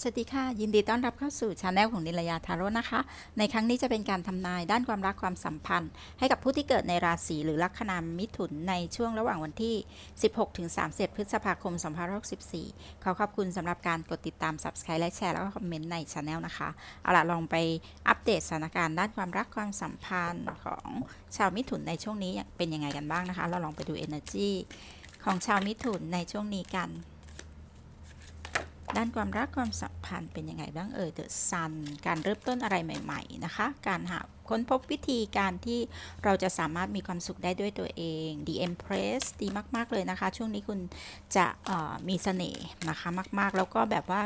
สวัสดีค่ะ ยินดีต้อนรับเข้าสู่ช anel ของนิลยาทาโร่นะคะ ในครั้งนี้จะเป็นการทำนายด้านความรักความสัมพันธ์ ให้กับผู้ที่เกิดในราศีหรือลัคนามิถุนในช่วงระหว่างวันที่ 16 ถึง 30 พฤษภาคม 2564 ขอขอบคุณสำหรับการกดติดตาม subscribe และแชร์แล้วก็คอมเมนต์ในช anel นะคะ เอาล่ะลองไปอัปเดตสถานการณ์ด้านความรักความสัมพันธ์ของชาวมิถุนในช่วงนี้เป็นยังไงกันบ้างนะคะ เราลองไปดู energy ของชาวมิถุนในช่วงนี้กัน ด้านความรักความสัมพันธ์เป็นยังไงบ้างเอ่ย The Sun การเริ่มต้นอะไรใหม่ ๆ นะคะ การหาค้นพบวิธีการที่เราจะสามารถมีความสุขได้ด้วยตัวเอง The Empress ดีมาก ๆ เลยนะคะ ช่วงนี้คุณจะมีเสน่ห์นะคะมาก ๆ แล้วก็แบบว่า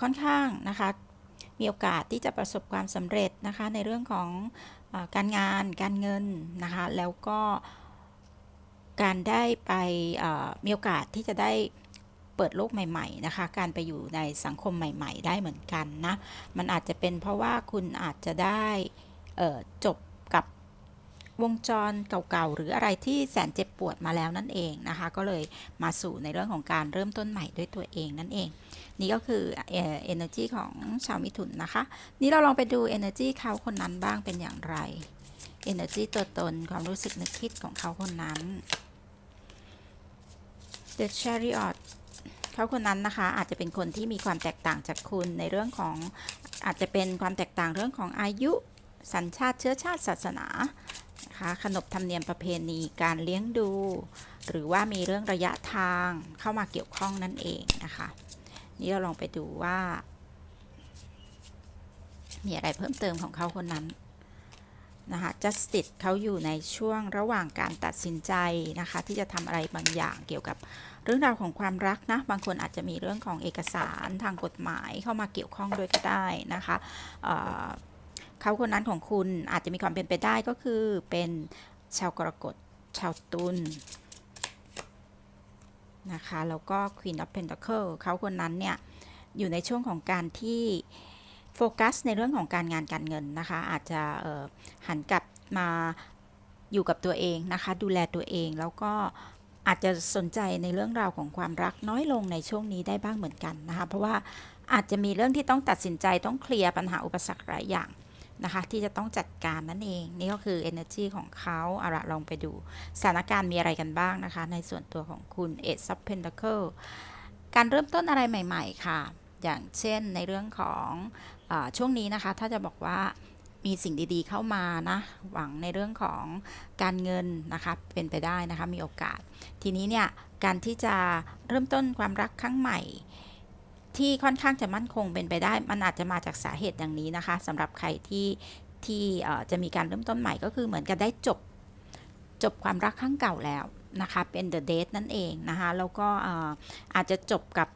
ค่อนข้างนะคะ มีโอกาสที่จะประสบความสำเร็จนะคะ ในเรื่องของอการงานการเงินนะคะ แล้วก็การได้ไปมีโอกาสที่จะได้ เปิดโลกใหม่ๆนะคะ การไปอยู่ในสังคมใหม่ ๆ ได้เหมือนกันนะ มันอาจจะเป็นเพราะว่าคุณอาจจะได้จบกับวงจรเก่าๆ หรืออะไรที่แสนเจ็บปวดมาแล้วนั่นเองนะคะ ก็เลยมาสู่ในเรื่องของการเริ่มต้นใหม่ด้วยตัวเองนั่นเอง นี่ก็คือเอ่อ energy ของชาวมิถุนนะคะ นี่เราลองไปดู energy เขาคนนั้นบ้างเป็นอย่างไร energy ตัวตนความรู้สึกนึกคิดของเขาคนนั้น The Chariot เขาคนนั้นนะคะ อาจจะเป็นคนที่มีความแตกต่างจากคุณในเรื่องของอาจจะเป็นความแตกต่างเรื่องของอายุ สัญชาติเชื้อชาติศาสนานะคะขนบธรรมเนียมประเพณีการเลี้ยงดู หรือว่ามีเรื่องระยะทางเข้ามาเกี่ยวข้องนั่นเองนะคะ นี่เราลองไปดูว่า มีอะไรเพิ่มเติมของเขาคนนั้น นะคะ justice เขาอยู่ในช่วงระหว่างการตัดสินใจนะคะ ที่จะทำอะไรบางอย่างเกี่ยวกับเรื่องราวของความรักนะ บางคนอาจจะมีเรื่องของเอกสารทางกฎหมายเข้ามาเกี่ยวข้องด้วยก็ได้นะคะเเขาคนนั้นของคุณอาจจะมีความเป็นไปได้ก็คือเป็นชาวกรกฎชาวตุลนะคะแล้วก็ Queen of Pentacle เขาคนนั้นเนี่ยอยู่ในช่วงของการที่ โฟกัสในเรื่องของการงานการเงินนะคะ อาจจะหันกลับมาอยู่กับตัวเองนะคะ ดูแลตัวเองแล้วก็อาจจะสนใจในเรื่องราวของความรักน้อยลงในช่วงนี้ได้บ้างเหมือนกันนะคะ เพราะว่าอาจจะมีเรื่องที่ต้องตัดสินใจต้องเคลียร์ปัญหาอุปสรรคหลายอย่างนะคะ ที่จะต้องจัดการนั่นเอง นี่ก็คือ energy ของเขาเอาละลองไปดูสถานการณ์มีอะไรกันบ้างนะคะ ในส่วนตัวของคุณ Ace of Pentacle การเริ่มต้นอะไรใหม่ ๆ ค่ะ อย่างเช่นในเรื่องของ ช่วงนี้นะคะถ้าจะบอกว่ามีสิ่งดีๆเข้ามานะหวังในเรื่องของการเงินนะคะเป็นไปได้นะคะมีโอกาส ทีนี้เนี่ยการที่จะเริ่มต้นความรักครั้งใหม่ ที่ค่อนข้างจะมั่นคงเป็นไปได้ มันอาจจะมาจากสาเหตุอย่างนี้นะคะสำหรับใครที่ที่จะมีการเริ่มต้นใหม่ก็คือเหมือนกับได้จบจบความรักครั้งเก่าแล้วนะคะเป็น the date นั่นเองนะคะแล้วก็อาจจะจบกับ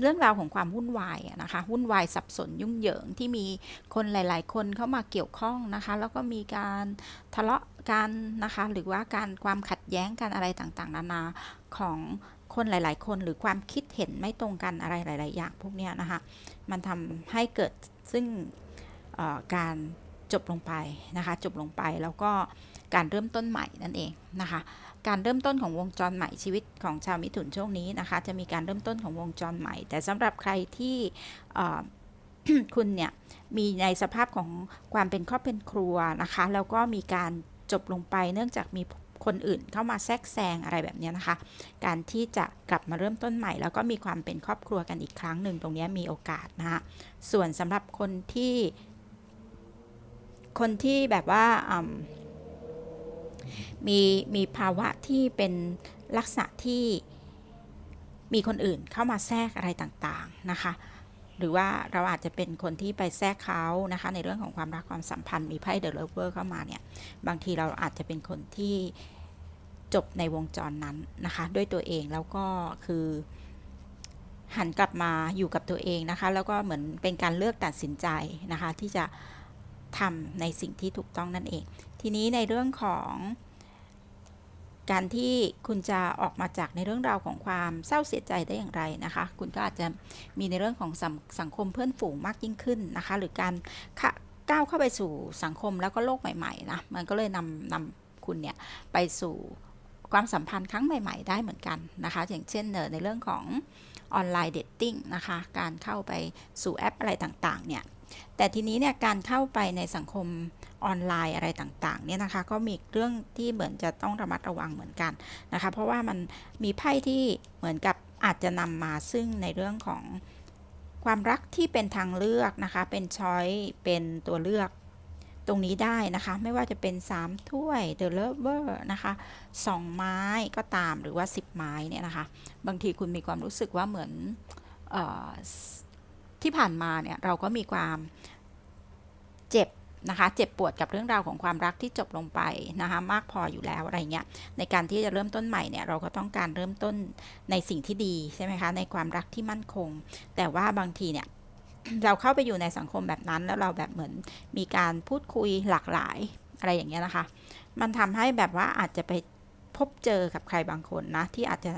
เรื่องราวของความวุ่นวายนะคะวุ่นวายสับสนยุ่งเหยิงที่มีคนหลาย ๆ คนเข้ามาเกี่ยวข้องนะคะ แล้วก็มีการทะเลาะกันนะคะ หรือว่าการความขัดแย้งกันอะไรต่างๆ นานาของคนหลาย ๆ คนหรือความคิดเห็นไม่ตรงกันอะไรหลาย ๆ อย่างพวกนี้นะคะ มันทำให้เกิดซึ่งการจบลงไปนะคะ จบลงไปแล้วก็การเริ่มต้นใหม่นั่นเองนะคะ การเริ่มต้นของวงจรใหม่ชีวิตของชาวมิถุนช่วงนี้นะคะ จะมีการเริ่มต้นของวงจรใหม่ แต่สำหรับใครที่คุณเนี่ยมีในสภาพของความเป็นครอบเป็นครัวนะคะ แล้วก็มีการจบลงไปเนื่องจากมีคนอื่นเข้ามาแทรกแซงอะไรแบบนี้นะคะ การที่จะกลับมาเริ่มต้นใหม่ แล้วก็มีความเป็นครอบครัวกันอีกครั้งหนึ่งตรงนี้มีโอกาสนะคะส่วนสำหรับคนที่ คนที่แบบว่า มีมีภาวะที่เป็นลักษณะที่มีคนอื่นเข้ามาแทรกอะไรต่างๆนะคะ หรือว่าเราอาจจะเป็นคนที่ไปแทรกเขานะคะ ในเรื่องของความรักความสัมพันธ์มีไพ่เดอะเลเวอร์เข้ามาเนี่ย บางทีเราอาจจะเป็นคนที่จบในวงจรนั้นนะคะ ด้วยตัวเองแล้วก็คือหันกลับมาอยู่กับตัวเองนะคะ แล้วก็เหมือนเป็นการเลือกตัดสินใจนะคะที่จะ ทำในสิ่งที่ถูกต้องนั่นเอง ทีนี้ในเรื่องของการที่คุณจะออกมาจากในเรื่องราวของความเศร้าเสียใจได้อย่างไรนะคะ คุณก็อาจจะมีในเรื่องของสังสังคมเพื่อนฝูงมากยิ่งขึ้นนะคะ หรือการก้าวเข้าไปสู่สังคมแล้วก็โลกใหม่ๆนะ มันก็เลยนำนำคุณเนี่ยไปสู่ความสัมพันธ์ครั้งใหม่ ๆ ได้เหมือนกันนะคะ อย่างเช่นในเรื่องของออนไลน์เดทติ้งนะคะ การเข้าไปสู่แอปอะไรต่างๆเนี่ย แต่ทีนี้เนี่ยการเข้าไปในสังคมออนไลน์อะไรต่างๆเนี่ยนะคะก็มีเรื่องที่เหมือนจะต้องระมัดระวังเหมือนกันนะคะเพราะว่ามันมีไพ่ที่เหมือนกับอาจจะนำมาซึ่งในเรื่องของความรักที่เป็นทางเลือกนะคะ เป็นช้อยเป็นตัวเลือกตรงนี้ได้นะคะ ไม่ว่าจะเป็น 3 ถ้วย The Lover นะคะ 2 ไม้ก็ตามหรือว่า 10 ไม้เนี่ยนะคะ บางทีคุณมีความรู้สึกว่าเหมือนออ ที่ผ่านมาเนี่ยเราก็มีความเจ็บนะคะเจ็บปวดกับเรื่องราวของความรักที่จบลงไปนะคะมากพออยู่แล้วอะไรเงี้ยในการที่จะเริ่มต้นใหม่เนี่ยเราก็ต้องการเริ่มต้นในสิ่งที่ดีใช่ไหมคะในความรักที่มั่นคง แต่ว่าบางทีเนี่ยเราเข้าไปอยู่ในสังคมแบบนั้นแล้วเราแบบเหมือนมีการพูดคุยหลากหลายอะไรอย่างเงี้ยนะคะ มันทำให้แบบว่าอาจจะไปพบเจอกับใครบางคนนะที่อาจจะ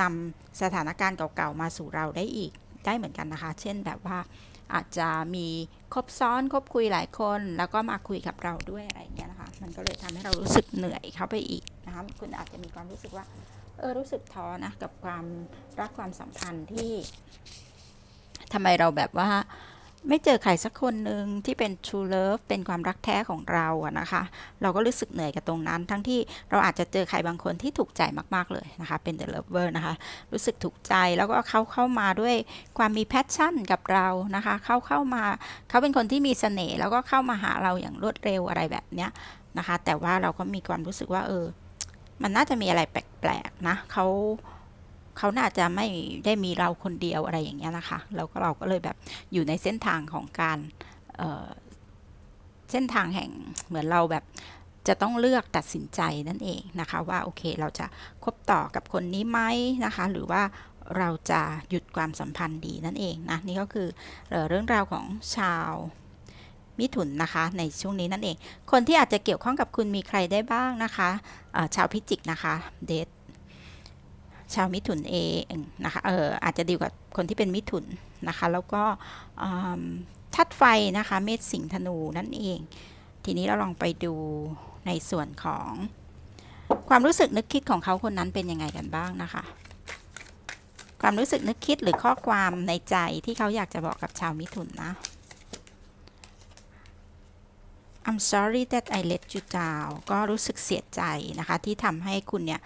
นำสถานการณ์เก่าๆมาสู่เราได้อีก ได้เหมือนกันนะคะ เช่นแบบว่าอาจจะมีคบซ้อนคบคุยหลายคน แล้วก็มาคุยกับเราด้วยอะไรอย่างเงี้ยนะคะ มันก็เลยทำให้เรารู้สึกเหนื่อยเข้าไปอีกนะคะคุณอาจจะมีความรู้สึกว่าเออรู้สึกท้อนะกับความรักความสัมพันธ์ที่ทำไมเราแบบว่า ไม่เจอใครสักคนหนึ่งที่เป็น true love เป็นความรักแท้ของเราอะนะคะ เราก็รู้สึกเหนื่อยกับตรงนั้น ทั้งที่เราอาจจะเจอใครบางคนที่ถูกใจมากๆเลยนะคะ เป็น the lover นะคะ รู้สึกถูกใจแล้วก็เขาเข้ามาด้วยความมี passion กับเรานะคะ เขาเข้ามาเขาเป็นคนที่มีเสน่ห์แล้วก็เข้ามาหาเราอย่างรวดเร็วอะไรแบบเนี้ยนะคะ แต่ว่าเราก็มีความรู้สึกว่าเออ มันน่าจะมีอะไรแปลกๆนะเขา เขาน่าจะไม่ได้มีเราคนเดียวอะไรอย่างเงี้ยนะคะแล้วก็เราก็เลยแบบอยู่ในเส้นทางของการเเส้นทางแห่งเหมือนเราแบบจะต้องเลือกตัดสินใจนั่นเองนะคะว่าโอเคเราจะคบต่อกับคนนี้ไหมนะคะ หรือว่าเราจะหยุดความสัมพันธ์ดีนั่นเองนะนี่ก็คือเอเรื่องราวของชาวมิถุนนะคะในช่วงนี้นั่นเอง คนที่อาจจะเกี่ยวข้องกับคุณมีใครได้บ้างนะคะชาวพิจิกนะคะเดท ชาวมิถุนเองนะคะเอออาจจะดีกว่าคนที่เป็นมิถุนนะคะ แล้วก็อืมธาตุไฟนะคะเมษสิงธนูนั่นเอง ทีนี้เราลองไปดูในส่วนของความรู้สึกนึกคิดของเขาคนนั้นเป็นยังไงกันบ้างนะคะ ความรู้สึกนึกคิดหรือข้อความในใจที่เขาอยากจะบอกกับชาวมิถุนนะ I'm sorry that I let you down ก็รู้สึกเสียใจนะคะ ที่ทำให้คุณเนี่ย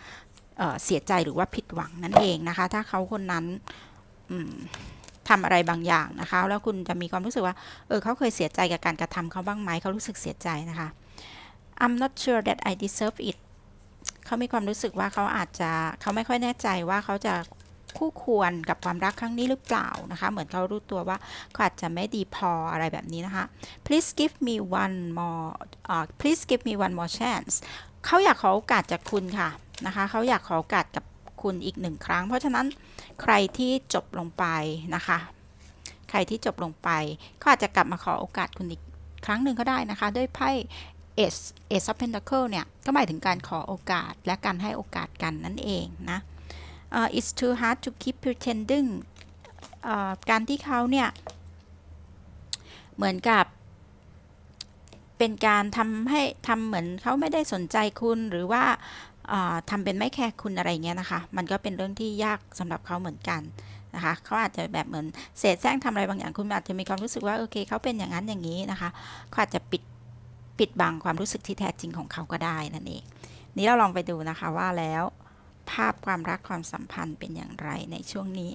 เเสียใจหรือว่าผิดหวังนั่นเองนะคะ ถ้าเขาคนนั้นทำอะไรบางอย่างนะคะ แล้วคุณจะมีความรู้สึกว่า เออเขาเคยเสียใจกับการกระทำเขาบ้างไหมเขารู้สึกเสียใจนะคะ I'm not sure that I deserve it เขามีความรู้สึกว่าเขาอาจจะเขาไม่ค่อยแน่ใจว่าเขาจะคู่ควรกับความรักครั้งนี้หรือเปล่านะคะ เหมือนเขารู้ตัวว่าเขาอาจจะไม่ดีพออะไรแบบนี้นะคะ please give me one more uh, please give me one more chance เขาอยากขอโอกาสจากคุณค่ะ นะคะเขาอยากขอโอกาสกับคุณอีกหนึ่งครั้ง เพราะฉะนั้นใครที่จบลงไปนะคะ ใครที่จบลงไปเขาอาจจะกลับมาขอโอกาสคุณอีกครั้งหนึ่งก็ได้นะคะ ด้วยไพ่ Ace Ace of Pentacle เนี่ย ก็หมายถึงการขอโอกาสและการให้โอกาสกันนั่นเองนะเอ่อ it's too hard to keep pretending เอ่อการที่เขาเนี่ย เหมือนกับ เป็นการทำให้ทำเหมือนเขาไม่ได้สนใจคุณหรือว่า อ่าทำเป็นไม่แคร์คุณอะไรเงี้ยนะคะ มันก็เป็นเรื่องที่ยากสำหรับเขาเหมือนกันนะคะเขาอาจจะแบบเหมือนเศษแซงทำอะไรบางอย่างคุณอาจจะมีความรู้สึกว่าโอเคเขาเป็นอย่างนั้นอย่างนี้นะคะเขาอาจจะปิดปิดบังความรู้สึกที่แท้จริงของเขาก็ได้นั่นเองนี้เราลองไปดูนะคะว่าแล้วภาพความรักความสัมพันธ์เป็นอย่างไรในช่วงนี้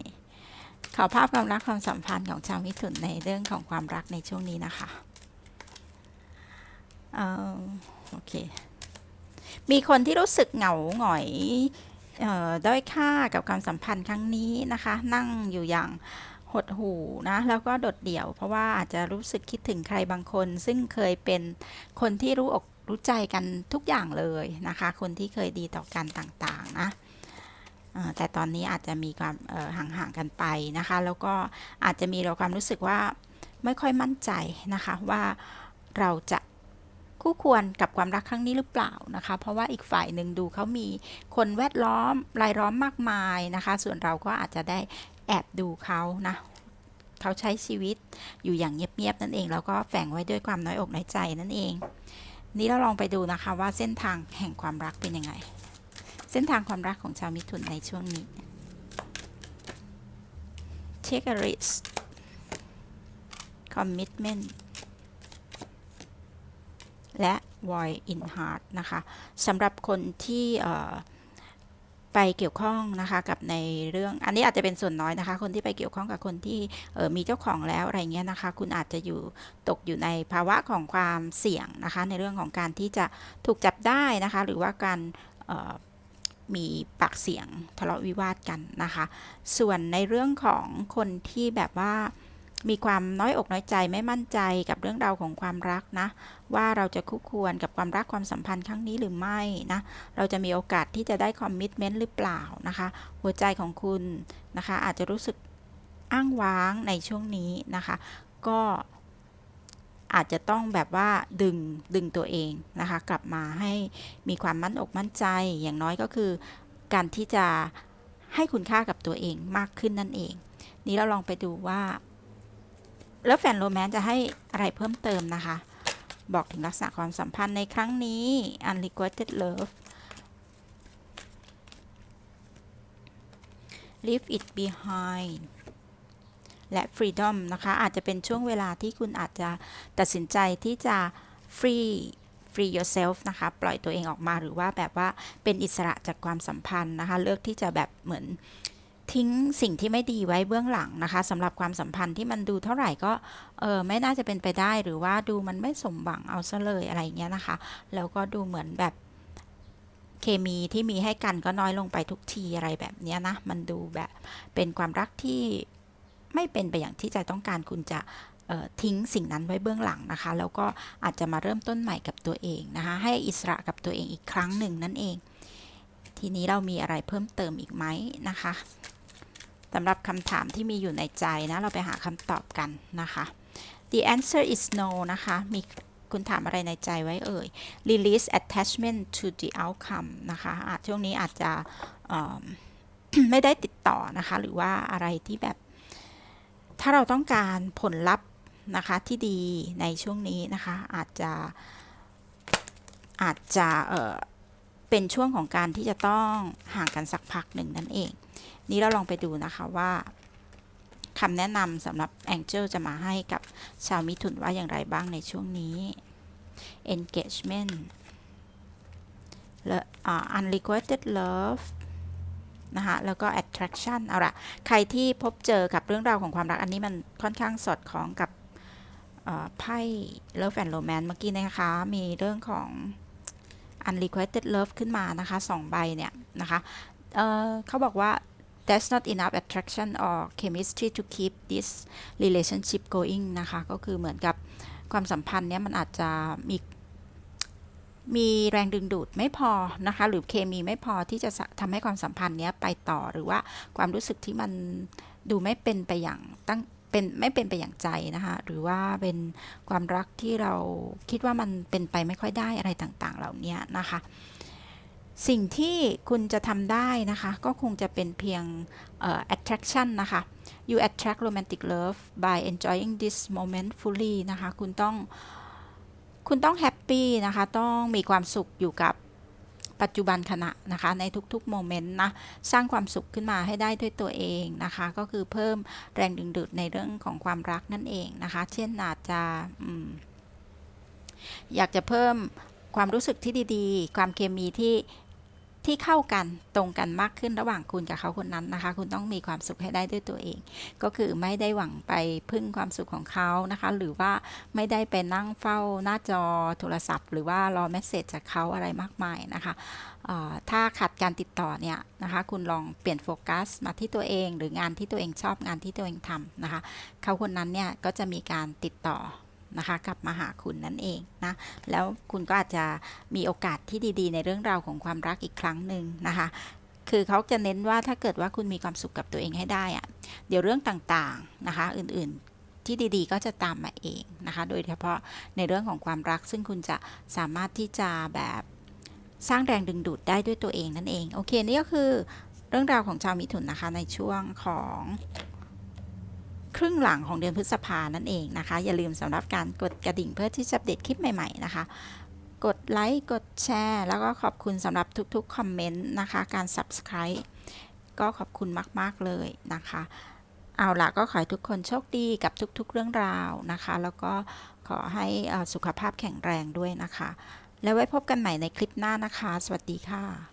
ขอภาพความรักความสัมพันธ์ของชาวมิถุนในเรื่องของความรักในช่วงนี้นะคะ เออโอเค มีคนที่รู้สึกเหงาหงอยออด้อยค่ากับความสัมพันธ์ครั้งนี้นะคะ นั่งอยู่อย่างหดหูนะแล้วก็โดดเดี่ยว เพราะว่าอาจจะรู้สึกคิดถึงใครบางคน ซึ่งเคยเป็นคนที่รู้อกรู้ใจกันทุกอย่างเลยนะคะ คนที่เคยดีต่อกันต่างๆนะแต่ตอนนี้อาจจะมีความห่างๆกันไปนะคะ แล้วก็อาจจะมีเราความรู้สึกว่าไม่ค่อยมั่นใจนะคะว่าเราจะ คู่ควรกับความรักครั้งนี้หรือเปล่านะคะ เพราะว่าอีกฝ่ายหนึ่งดูเขามีคนแวดล้อมรายล้อมมากมายนะคะ ส่วนเราก็อาจจะได้แอบดูเขานะเขาใช้ชีวิตอยู่อย่างเงียบๆนั่นเอง แล้วก็แฝงไว้ด้วยความน้อยอกน้อยใจนั่นเอง นี้เราลองไปดูนะคะว่าเส้นทางแห่งความรักเป็นยังไง เส้นทางความรักของชาวมิถุนในช่วงนี้ take a risk commitment และ void in heart นะคะสำหรับคนที่ไปเกี่ยวข้องนะคะกับในเรื่องอันนี้อาจจะเป็นส่วนน้อยนะคะ คนที่ไปเกี่ยวข้องกับคนที่มีเจ้าของแล้วอะไรเงี้ยนะคะ คุณอาจจะอยู่ตกอยู่ในภาวะของความเสี่ยงนะคะ ในเรื่องของการที่จะถูกจับได้นะคะ หรือว่าการมีปากเสียงทะเลาะวิวาทกันนะคะ ส่วนในเรื่องของคนที่แบบว่า มีความน้อยอกน้อยใจไม่มั่นใจกับเรื่องราวของความรักนะ ว่าเราจะคู่ควรกับความรักความสัมพันธ์ครั้งนี้หรือไม่นะ เราจะมีโอกาสที่จะได้คอมมิชเมนต์หรือเปล่านะคะ หัวใจของคุณนะคะ อาจจะรู้สึกอ้างว้างในช่วงนี้นะคะ ก็อาจจะต้องแบบว่าดึงดึงตัวเองนะคะ กลับมาให้มีความมั่นอกมั่นใจอย่างน้อยก็คือ การที่จะให้คุณค่ากับตัวเองมากขึ้นนั่นเอง นี้เราลองไปดูว่า แล้วแฟนโรแมนต์จะให้อะไรเพิ่มเติมนะคะ บอกถึงลักษณะความสัมพันธ์ในครั้งนี้ unrequited love leave it behind และ freedom นะคะ อาจจะเป็นช่วงเวลาที่คุณอาจจะตัดสินใจที่จะ free free yourself นะคะ ปล่อยตัวเองออกมาหรือว่าแบบว่าเป็นอิสระจากความสัมพันธ์นะคะ เลือกที่จะแบบเหมือน ทิ้งสิ่งที่ไม่ดีไว้เบื้องหลังนะคะสำหรับความสัมพันธ์ที่มันดูเท่าไหร่ก็เออไม่น่าจะเป็นไปได้หรือว่าดูมันไม่สมหวังเอาซะเลยอะไรเงี้ยนะคะ แล้วก็ดูเหมือนแบบเคมีที่มีให้กันก็น้อยลงไปทุกทีอะไรแบบเนี้ยนะ มันดูแบบเป็นความรักที่ไม่เป็นไปอย่างที่ใจต้องการคุณจะทิ้งสิ่งนั้นไว้เบื้องหลังนะคะ แล้วก็อาจจะมาเริ่มต้นใหม่กับตัวเองนะคะ ให้อิสระกับตัวเองอีกครั้งหนึ่งนั่นเอง ทีนี้เรามีอะไรเพิ่มเติมอีกไหมนะคะ สำหรับคำถามที่มีอยู่ในใจนะ เราไปหาคำตอบกันนะคะ the answer is no นะคะ มีคุณถามอะไรในใจไว้เอ่ย release attachment to the outcome นะคะอาจช่วงนี้อาจจะไม่ได้ติดต่อนะคะ หรือว่าอะไรที่แบบ ถ้าเราต้องการผลลัพธ์นะคะที่ดีในช่วงนี้นะคะ อาจจะอาจจะเออเป็นช่วงของการที่จะต้องห่างกันสักพักหนึ่งนั่นเอง นี้เราลองไปดูนะคะว่าคำแนะนำสำหรับ Angel จะมาให้กับชาวมิถุนว่าอย่างไรบ้างในช่วงนี้ engagement และ uh, unrequited love นะคะแล้วก็ attraction เอาละใครที่พบเจอกับเรื่องราวของความรักอันนี้มันค่อนข้างสอดคล้องกับไพ่ love and romance เมื่อกี้นะคะ มีเรื่องของ unrequited love ขึ้นมานะคะสองใบเนี่ยนะคะเเขาบอกว่า there's not enough attraction or chemistry to keep this relationship going นะคะ ก็คือเหมือนกับความสัมพันธ์เนี้ยมันอาจจะมีมีแรงดึงดูดไม่พอนะคะ หรือเคมีไม่พอที่จะทำให้ความสัมพันธ์เนี้ยไปต่อหรือว่าความรู้สึกที่มันดูไม่เป็นไปอย่างตั้งเป็นไม่เป็นไปอย่างใจนะคะ หรือว่าเป็นความรักที่เราคิดว่ามันเป็นไปไม่ค่อยได้อะไรต่างๆ เหล่านี้นะคะ สิ่งที่คุณจะทำได้นะคะ ก็คงจะเป็นเพียง uh, attraction นะคะ you attract romantic love by enjoying this moment fully นะคะ คุณต้องคุณต้องแฮปปี้นะคะ ต้องมีความสุขอยู่กับปัจจุบันขณะนะคะ ในทุกๆโมเมนต์นะ สร้างความสุขขึ้นมาให้ได้ด้วยตัวเองนะคะ ก็คือเพิ่มแรงดึงดูดในเรื่องของความรักนั่นเองนะคะ เช่นอาจจะออยากจะเพิ่มความรู้สึกที่ดีๆ ความเคมีที่ ที่เข้ากันตรงกันมากขึ้นระหว่างคุณกับเขาคนนั้นนะคะ คุณต้องมีความสุขให้ได้ด้วยตัวเอง ก็คือไม่ได้หวังไปพึ่งความสุขของเขานะคะ หรือว่าไม่ได้ไปนั่งเฝ้าหน้าจอโทรศัพท์ หรือว่ารอเมสเซจจากเขาอะไรมากมายนะคะถ้าขาดการติดต่อเนี่ยนะคะ คุณลองเปลี่ยนโฟกัสมาที่ตัวเอง หรืองานที่ตัวเองชอบงานที่ตัวเองทำนะคะ เขาคนนั้นเนี่ยก็จะมีการติดต่อ นะคะกลับมาหาคุณนั่นเองนะแล้วคุณก็อาจจะมีโอกาสที่ดีๆ ในเรื่องราวของความรักอีกครั้งหนึ่งนะคะคือเขาจะเน้นว่าถ้าเกิดว่าคุณมีความสุขกับตัวเองให้ได้อะเดี๋ยวเรื่องต่างๆนะคะอื่นๆที่ดีๆ ก็จะตามมาเองนะคะโดยเฉพาะในเรื่องของความรัก ซึ่งคุณจะสามารถที่จะแบบสร้างแรงดึงดูดได้ด้วยตัวเองนั่นเอง โอเค นี่ก็คือเรื่องราวของชาวมิถุนนะคะในช่วงของ รึ่งหลังของเดือนพฤษภานั่นเองนะคะ อย่าลืมสำหรับการกดกระดิ่งเพื่อที่จะอัปเดคลิปใหม่ ๆ นะคะ กดไลค์ กดแชร์ แล้วก็ขอบคุณสำหรับทุกๆคอมเมนต์นะคะ การ subscribe ก็ขอบคุณมาก ๆ เลยนะคะ เอาล่ะก็ขอให้ทุกคนโชคดีกับทุกๆเรื่องราวนะคะ แล้วก็ขอให้สุขภาพแข็งแรงด้วยนะคะ แล้วไว้พบกันใหม่ในคลิปหน้านะคะ สวัสดีค่ะ